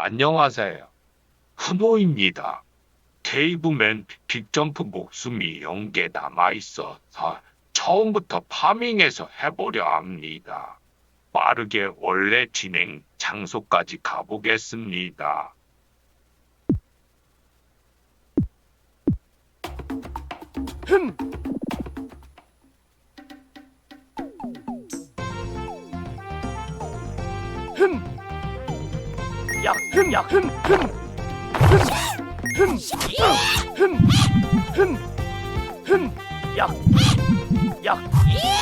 안녕하세요. 훈호입니다. 데이브맨 빅점프 목숨이 0개 남아있어서 처음부터 파밍해서 해보려 합니다. 빠르게 원래 진행 장소까지 가보겠습니다. 흠. 흠. 야, 흠, 야, 흠, 흠. 흠. 흠. 흠. 흠. 야. 야. 흠. 야.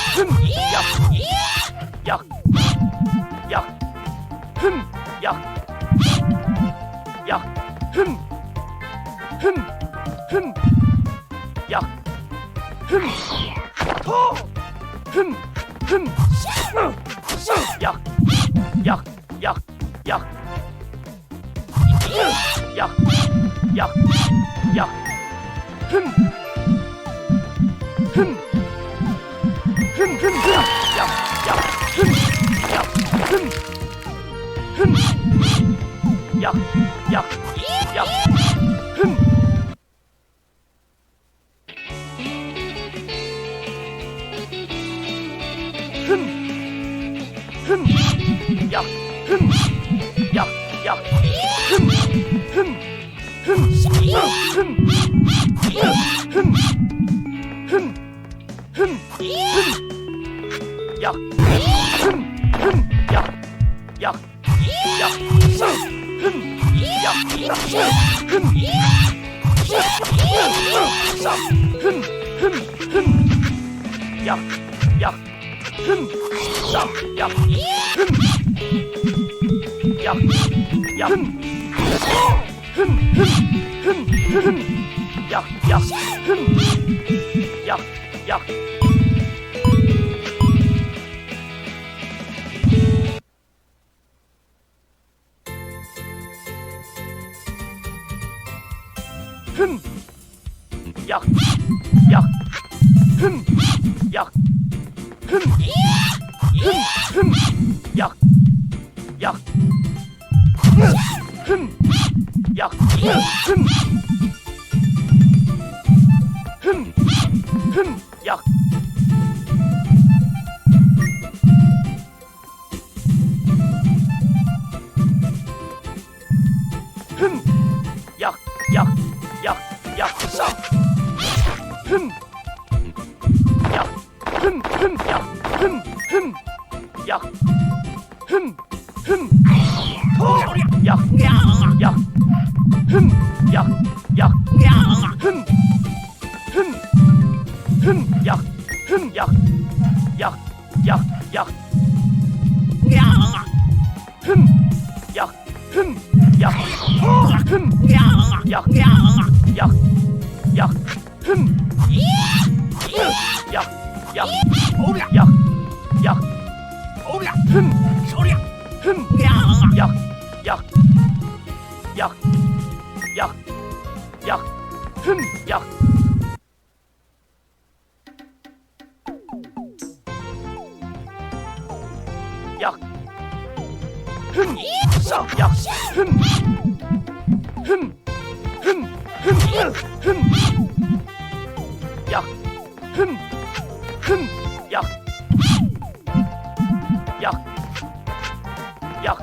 ยะฮึมฮึมฮึมฮึมฮึมยะยะฮึมยะฮึมฮึมยะยะยะ 흠. 흠. 흠. 흠. ja, ja, hm. ja, ja. 야. 야. 흠. 야. 흠. 야. 호. 흠. 야. 야. 야. 야. 흠. 야. 야. 야. 야. 흠. 흠. 야. 야. 야. 야. 야. 흠. 야. 야. 흠, 써, 역, 흠, 흠, 흠, 흠, 흠, 흠, 역, 흠, 흠, 역, 역, 역,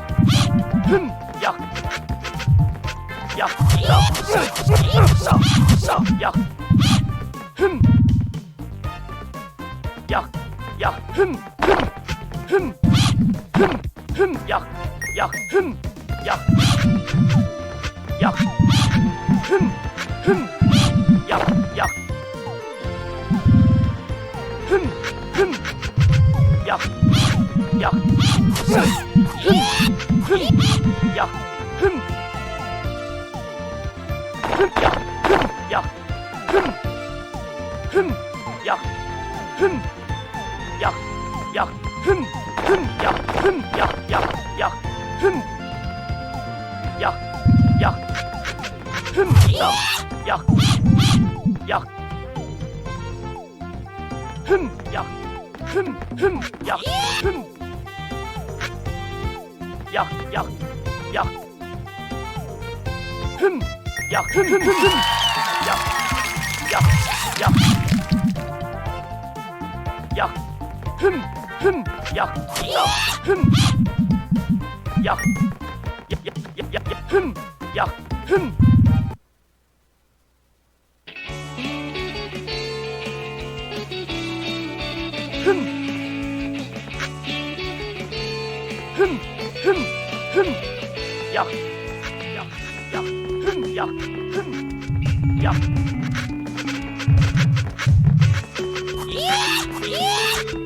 흠, 역, 역, 써, 써, 써, 역, 흠, 역, 역, 흠. 야. 흠. 야. 야. 흠. 흠. 야. 야. 흠. 흠. 야. 야. 흠. 흠. 야. 흠. 흠. 야. 흠. 야. 흠. 흠. 야. 흠. 야. 야. 흠. 흠. 야. 흠. 야. 야. 흠. 약, 약, 흠. 약, 약, 약. 흠, 약, 흠, 흠, 약, 흠. 약, 약, 약. 흠, 약, 흠, 흠, 흠, 흠. 약, 약, 약. 약, 흠, 흠, 약, 약, 흠. 야, 야, 야, 야, 야, 야, 흠, 야, 흠. 흠, 흠, 흠, 흠, 야, 야, 야, 흠, 야, 흠, 야.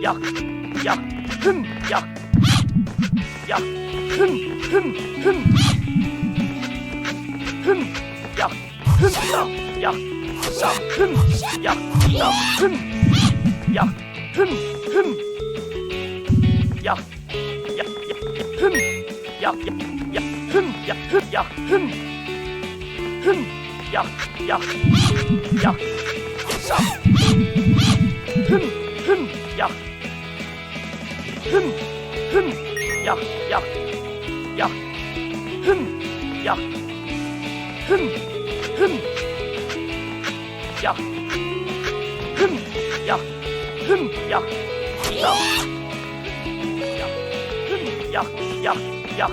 야, 야, 흠, 야, 야, 呀呀。 흠, 흠, 야, 흠, 야, 흠, 야, 야, 야, 흠, 야, 야, 야,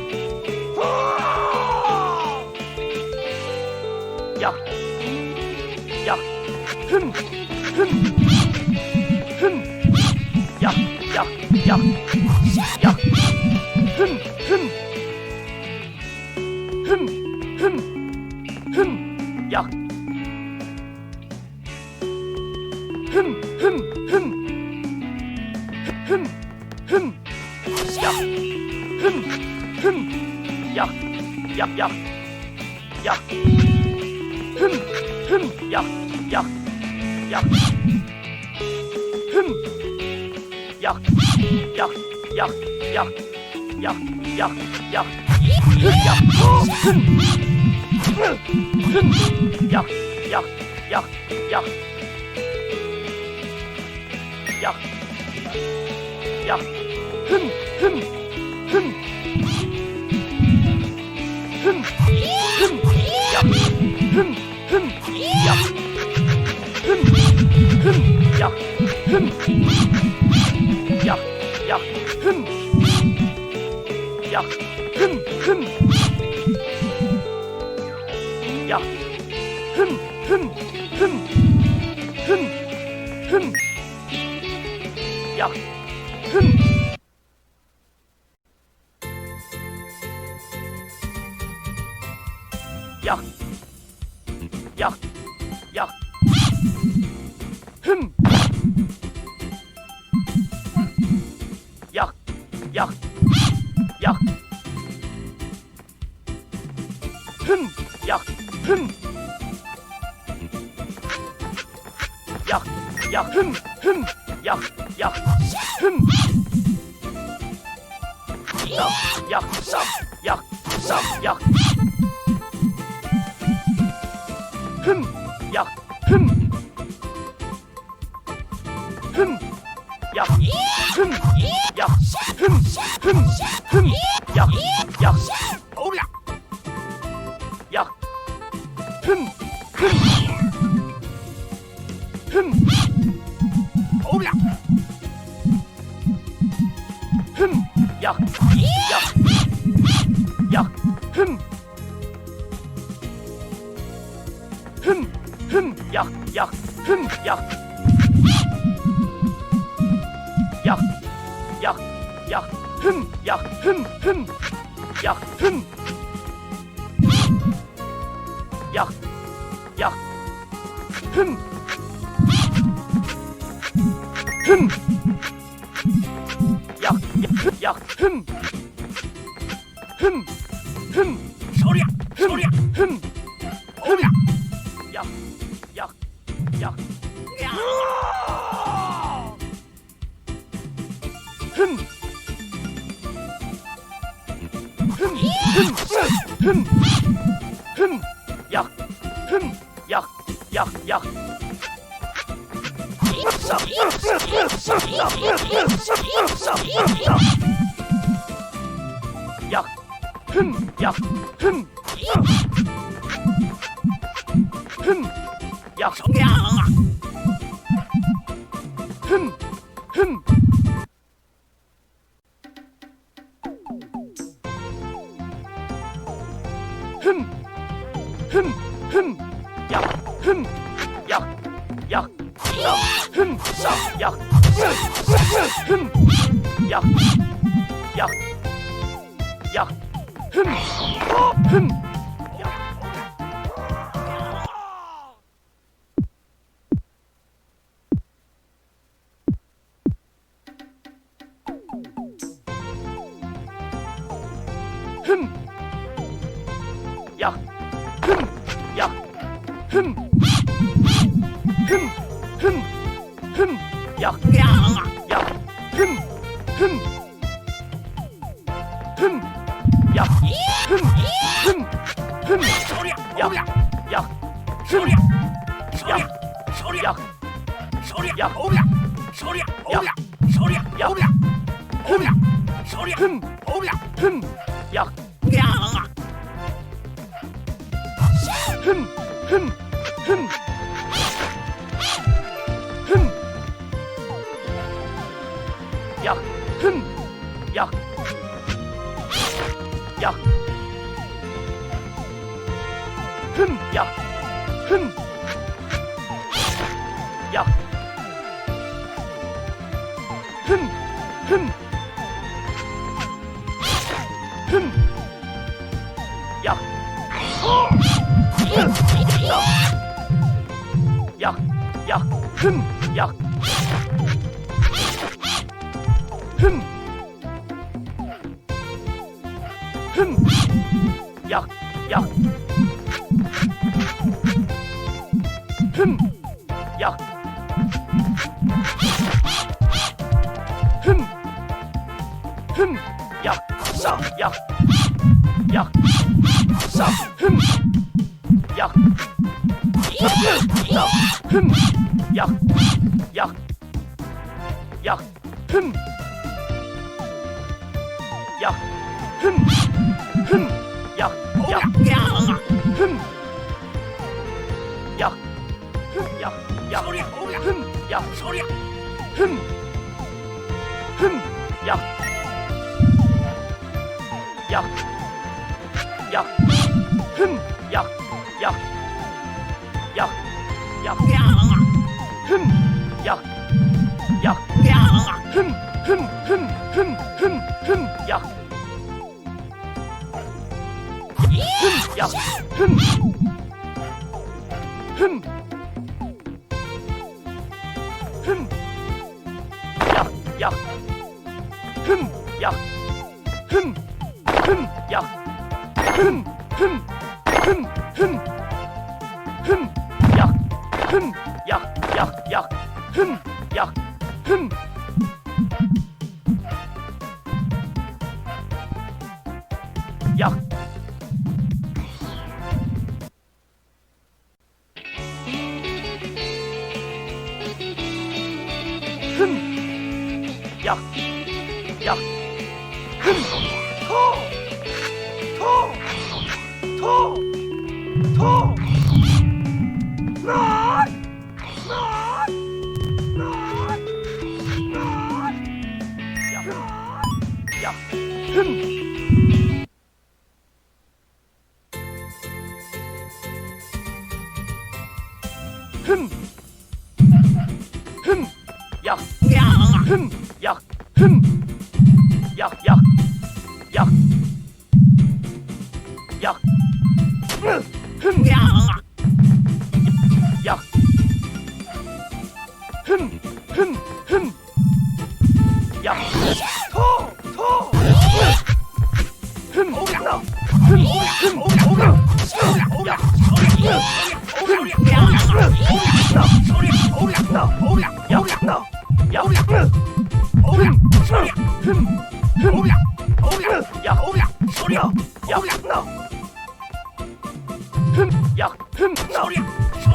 야, 야, 흠, 흠, 흠, 야, 야, 야, 야, 야, 야, 야, 흠, 흠, 야, 야, 야, 흠, 야, 야, 야, 야, 야, 야, 야, 야, 흠, 흠, 야, 야, 야, 야, 야, 야, 흠, 흠, 흠, 흠, 흠, 야, 야, 흠, 야, 흠, 흠, 야, 흠, 흠, 흠, 흠, 흠, 야, 흠. 야, 야, yap, hım, hım, yap, yap, hım. Yap, yap, sap, yap, sap, yap. Hım, yap, hım. Hım, yap, hım, yap, hım, hım, hım, yap, yap. ฮึมฮึมฮึมยักยักฮึมยักยักยักยักฮึมยักฮึมฮึมยักฮึม 哼要什么样 흠, 약, 흠, 약, 흠, 흠, 흠, 흠, 약, 야! 약, 흠, 흠, 흠, 약, 흠, 흠, 흠, 소리야! 약, 약, 흠, 소리야! 약, 소리야! 약, 소리야! 약. 오랴! 소리야! 약. 오랴! 소리야! 약. 오랴! 오랴! 소리야! 흠, 오랴! 흠, 약, 야! 흠, 흠, 흠, 흠, 약, 흠, 약, 약, 흠, 약, 흠, 약, 흠, 흠, 흠, 흠, 약, 싸, 약, 약, 싸, 흠, 약. 흠, 약, 약, 약, 흠, 약, 흠, 흠, 약, 약, 야! 흠, 약, 흠, 약, 약! 흠, 약! 흠, 흠, 약, 약, 약, 흠, 약, 약, 약, 약. 야! 흠, 약, 약, 야! 흠, 흠, 흠, 흠, 흠, 흠, 약. 흠, 약, 흠, 흠, 흠, 약, 약, 흠, 약, 흠, 흠, 약, 흠, 흠, 흠, 흠, 흠, 약, 흠, 약, 약, 약, 흠, 약, 흠. 토. 토. 난. 난. 난. 난. 약. 약. 흠. 흠. 야! 약.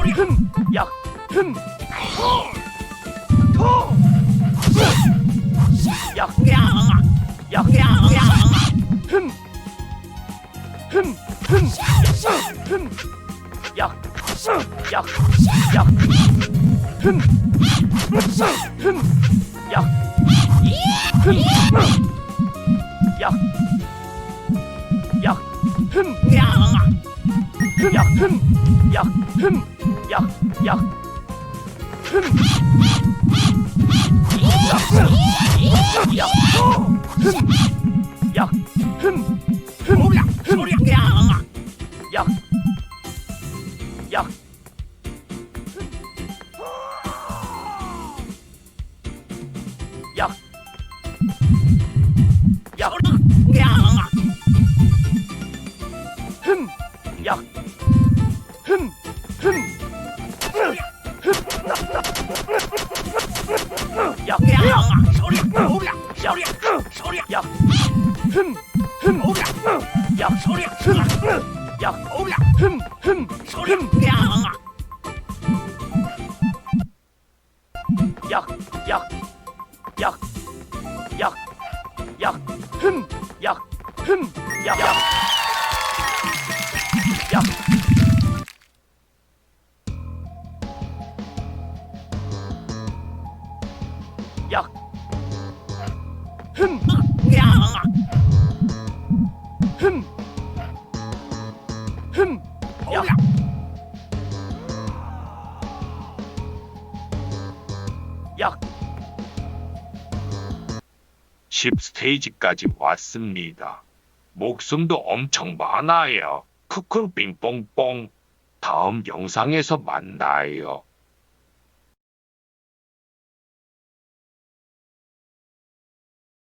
소리야! 소리야! 흠. 약. 흠. 토. 약. 야! 약. 야! 야! 흠. 흠. 흠. 흠. 약. 약, 약, 흠, 흠, 약, 흠, 약, 약, 흠, 야! 흠, 약, 흠, 약, 흠, 약, 약, 흠, 약, 흠, 야! 흠, 흠, 약, 뭐야? 약, 10스테이지까지 왔습니다. 목숨도 엄청 많아요. 크크 빙뽕뽕. 다음 영상에서 만나요.